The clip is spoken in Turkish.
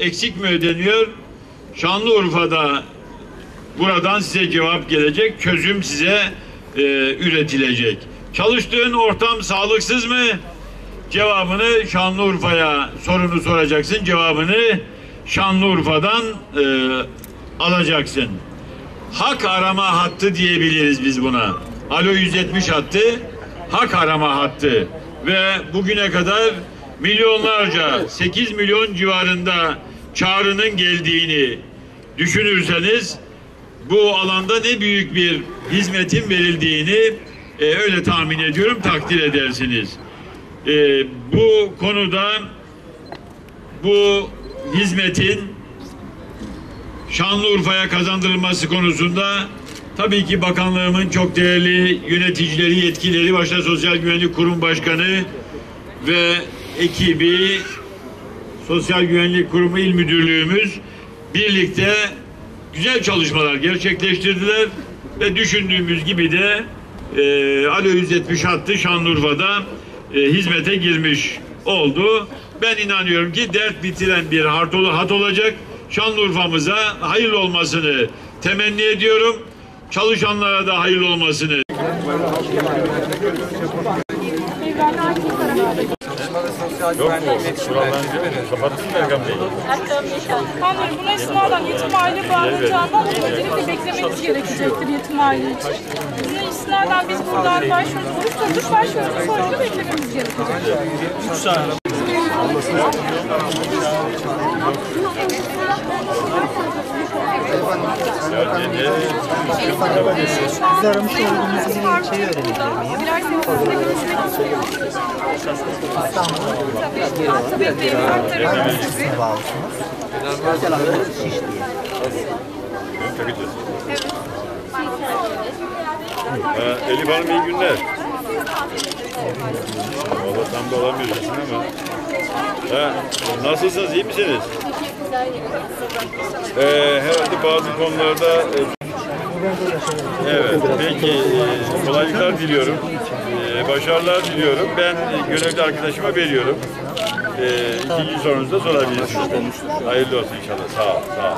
eksik mi ödeniyor? Şanlıurfa'da buradan size cevap gelecek, çözüm size e, üretilecek. Çalıştığın ortam sağlıksız mı? Cevabını Şanlıurfa'ya sorunu soracaksın. Cevabını Şanlıurfa'dan e, alacaksın. Hak arama hattı diyebiliriz biz buna. Alo 170 hattı, hak arama hattı. Ve bugüne kadar milyonlarca, 8 milyon civarında çağrının geldiğini düşünürseniz bu alanda ne büyük bir hizmetin verildiğini e, öyle tahmin ediyorum takdir edersiniz. E, bu konuda bu hizmetin Şanlıurfa'ya kazandırılması konusunda tabii ki bakanlığımın çok değerli yöneticileri, yetkileri, başta Sosyal Güvenlik Kurum Başkanı ve ekibi, Sosyal Güvenlik Kurumu İl Müdürlüğümüz birlikte güzel çalışmalar gerçekleştirdiler ve düşündüğümüz gibi de e, Alo 170 hattı Şanlıurfa'da e, hizmete girmiş oldu. Ben inanıyorum ki dert bitiren bir hat, ol- hat olacak. Şanlıurfa'mıza hayırlı olmasını temenni ediyorum. Çalışanlara da hayırlı olmasını Hanım buna istinaden yetim aile bağlanacağından öncelikle beklemeniz gerekecektir yetim aile için. Buna istinaden biz buradan başvurusu oluşturduk. Başvurusu sonucu beklememiz gerekecek. Biz aramış bir şeyi öğrenebilir miyim? Elif Hanım iyi günler. Valla tam da olamıyorsun ama. Ha, nasılsınız, iyi misiniz? Ee, herhalde bazı konularda e, Evet, peki e, kolaylıklar diliyorum. E, başarılar diliyorum. Ben e, görevli arkadaşıma veriyorum. E, ikinci sorunuzu da sorabilirsiniz. Hayırlı olsun inşallah. Sağ ol, sağ ol.